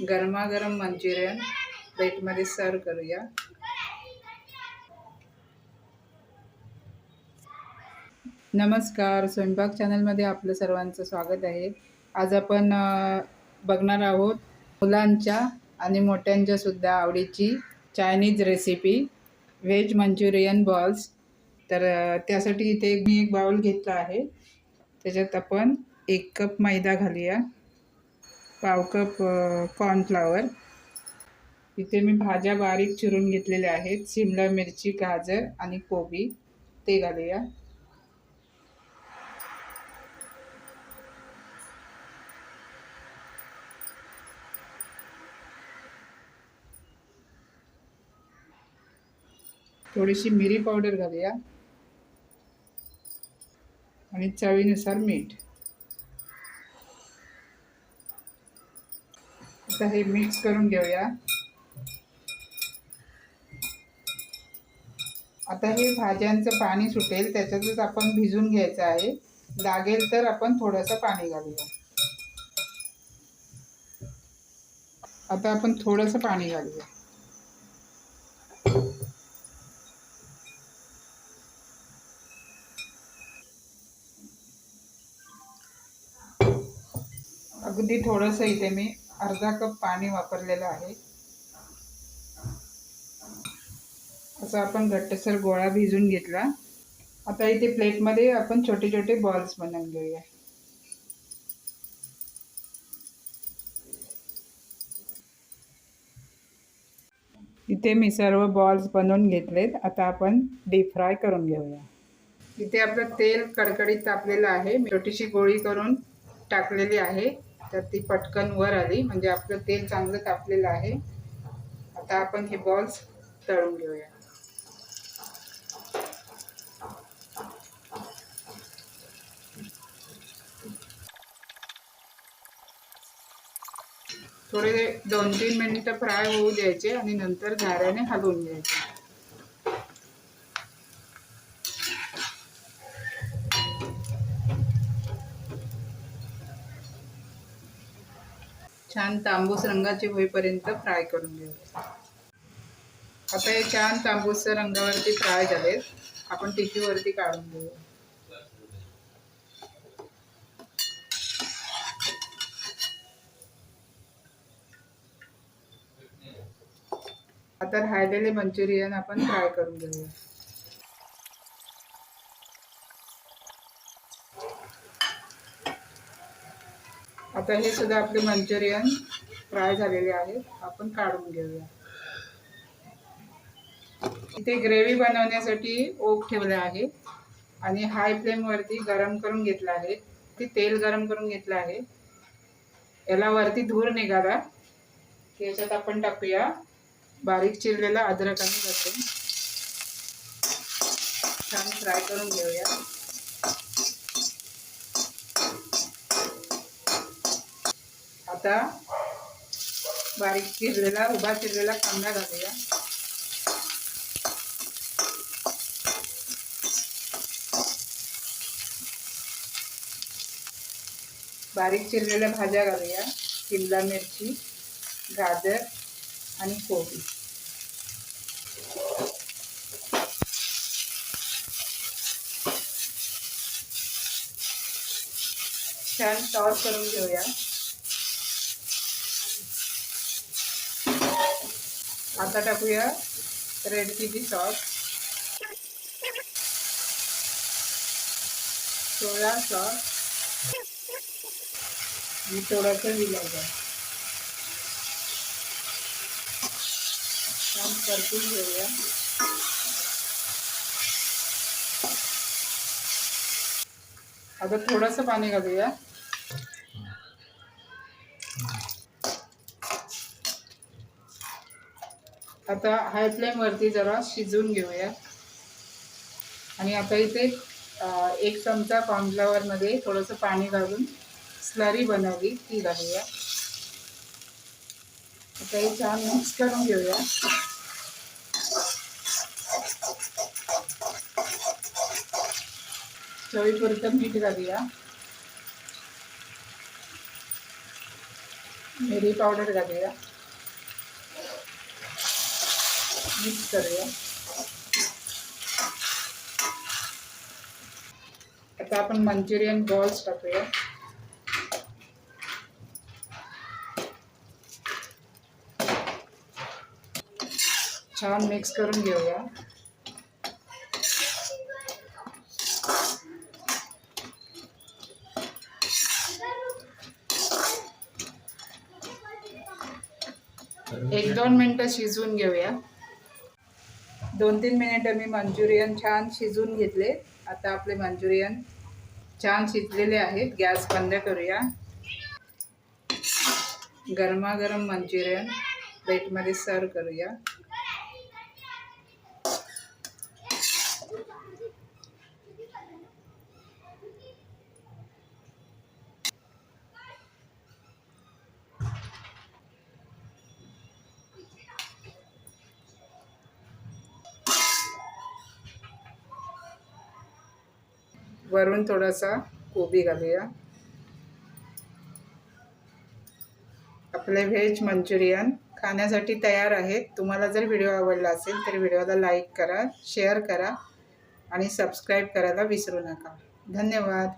गरमागरम मंचुरियन प्लेटमध्ये सर्व करूया. नमस्कार स्वयंपाक चॅनलमध्ये आपलं सर्वांचं स्वागत आहे. आज आपण बघणार आहोत मुलांच्या आणि मोठ्यांच्या सुद्धा आवडीची Chinese recipe veg Manchurian balls तर त्यासाठी इथे मी एक बाउल घेतला आहे. त्याच्यात आपण एक कप मैदा घालूया. पाव कप कॉर्नफ्लावर इथे मी भाज्या बारीक चिरून घेतलेल्या आहेत. शिमला मिरची गाजर आणि कोबी. ते घालूया. थोडीशी मिरी पावडर घालूया. आणि चवीनुसार मीठ. आता हे मिक्स करून घेऊया. आता हे भाज्यांचं पाणी सुटेल त्याच्यातच आपण भिजून घ्यायचं आहे. लागेल तर आपण थोडंसं पाणी घालूया. आता आपण थोडंसं पाणी घालूया. अगदी थोडंसं इथे मी अर्धा कप पाणी वापरलेलं आहे. असं आपण घट्टसर गोळा भिजून घेतला. आता इथे प्लेटमध्ये आपण छोटे छोटे बॉल्स बनवून घेऊया. इथे मी सर्व बॉल्स बनवून घेतलेत. आता आपण डीप फ्राय करून घेऊया. इथे आपलं तेल कडकडीत तापलेलं आहे. छोटीशी गोळी करून टाकलेली आहे. तर ती पटकन वर आली. म्हणजे आपलं तेल चांगलं तापलेलं आहे. आता आपण हे बॉल्स तळून घेऊया. थोडे दोन तीन मिनिटं फ्राय होऊ द्यायचे आणि नंतर झाऱ्याने हलवून घ्यायचे. छान तांबूस रंगाचे होईपर्यंत फ्राय करून घ्यायचे आता हे छान तांबूस रंगावरती फ्राय झालेत. आपण टिश्यूवरती काढून घेऊ. आता राहिलेले मंचुरियन आपण फ्राय करून घेऊया. आता हे सुद्धा आपले मंचुरियन फ्राय झालेले आहेत. आपण काढून घेऊया. इथे ग्रेव्ही बनवण्यासाठी ओक ठेवलं आहे. आणि हाय फ्लेमवरती गरम करून घेतला आहे. ते तेल गरम करून घेतलं आहे. याला वरती धूर निघाला. की याच्यात आपण टाकूया. बारीक चिरलेला अद्रक आणि लसूण. छान फ्राय करून घेऊया. आता. बारीक चिरलेला, उभा चिरलेला कांदा घालूया. बारीक चिरलेल्या भाज्या घालूया. शिमला मिरची, गाजर आणि कोबी. छान टॉस करून घेऊया. आता टाकूया red chilli sauce. Soya sauce. आणि थोडंसं विलायचं. छान परतून घेऊया. आता थोडंसं पाणी घालूया. आता हाय फ्लेमवरती जरा शिजवून घेऊया. आणि आता इथे एक चमचा कॉर्नफ्लॉवरमध्ये थोडंसं पाणी घालून स्लरी बनवली ती घालूया. आता हे छान मिक्स करून घेऊया. चवीपुरतं मीठ घालूया. मिरी पावडर घालूया. मिक्स करूया आता आपण मंचुरियन बॉल्स टाकूया छान मिक्स करून घेऊया एक दोन मिनटं शिजवून घेऊया दोन तीन मिनिटं मी मंचुरियन छान शिजून घेतले. आता आपले मंचुरियन छान शिजलेले आहेत. गॅस बंद करूया. गरमागरम मंचुरियन प्लेटमध्ये सर्व करूया. वरून थोडासा कोबी घालूया. आपले व्हेज मंचुरियन खाण्यासाठी तयार आहेत. तुम्हाला जर व्हिडिओ आवडला असेल तर व्हिडिओला लाईक करा शेअर करा आणि सबस्क्राईब करायला विसरू नका. धन्यवाद.